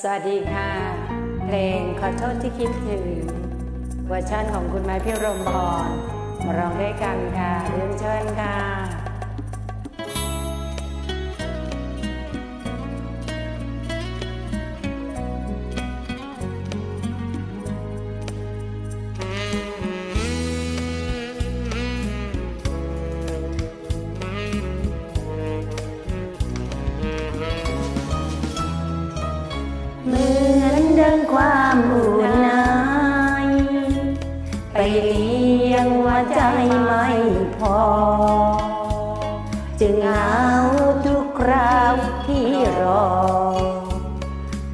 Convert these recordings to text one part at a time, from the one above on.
สวัสดีค่ะ เพลงขอโทษที่คิดถึงเวอร์ชันของคุณไม้พิรมพรมาร้องด้วยกันค่ะเรียนเชิญค่ะ อนดังความอุ่นนายไปเลี้ยงหัวใจไม่พอ จึงเอาทุกคราวที่รอ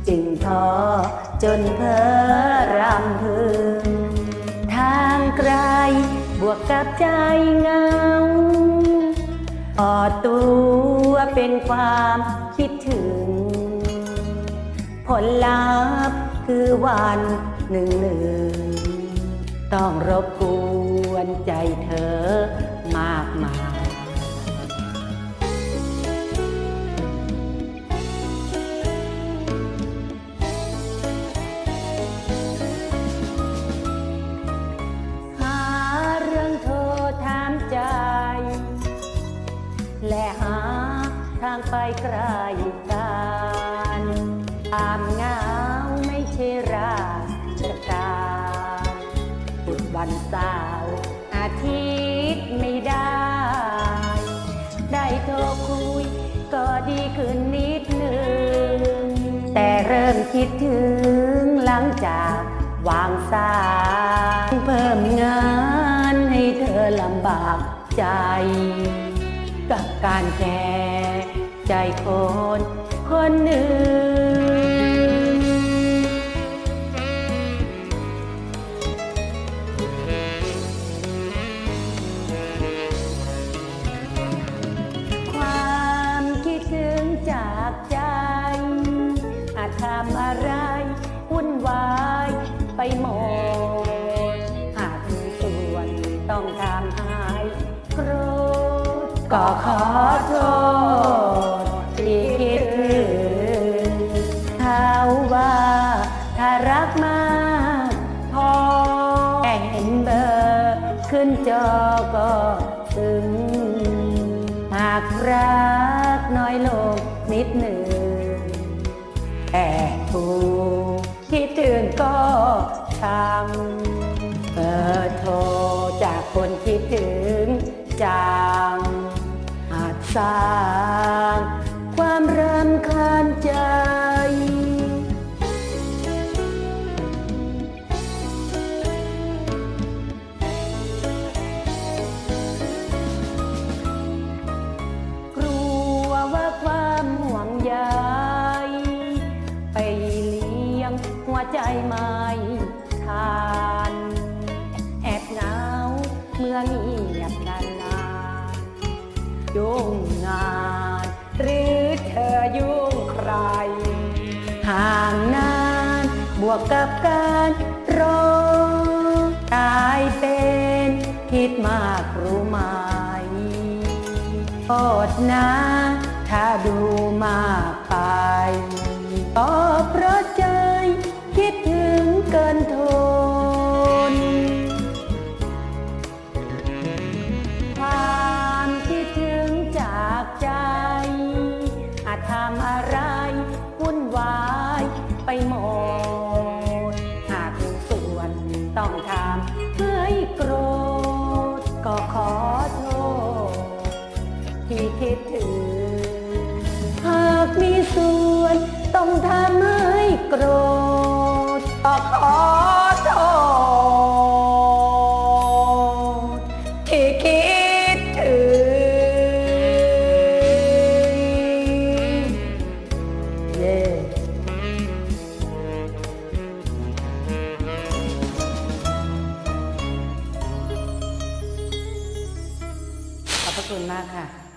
จึงท้อจนเพ้อรำพึง ทางไกลบวกกับใจเหงาพอตัวเป็นความคิดถึง ผลลัพธ์ คือวันหนึ่งหนึ่ง ต้องรบกวนใจเธอมากมายหาเรื่องโทรถามใจและหาทางไปไกล วันเสาร์อาทิตย์ไม่ได้ ได้โทรคุยก็ดีขึ้นนิดหนึ่งแต่เริ่มคิดถึงหลังจากวางสายเพิ่มงานให้เธอลำบากใจ กับการแค่ใจคนคน จากใจ อาจทำอะไรวุ่นวายไปหมด หากมีส่วนต้องทำหายโกรธก็ขอโทษที่คิดถึงเขาว่าถ้ารักมากพอแค่เห็นเบอร์ขึ้นจอก็ซึ้งหากรักน้อยลง นิดหนึ่งแต่ถูกคิดถึงก็ทำเปิดโทรจากคนคิดถึงจังอาจสร้า อเงียบนานนานยุ่งงาน หรือเธอยุ่งใคร ห่างนานบวกกับการรอกลายเป็นคิดมากรู้ไหมโทษนะ ถ้าดูมากไปก็เพราะใจคิดถึงเกิน ดถึง หากมีส่วนต้องทำให้โกรธก็ขอโทษที่คิดถึง เย้ขอบพระคุณมากค่ะ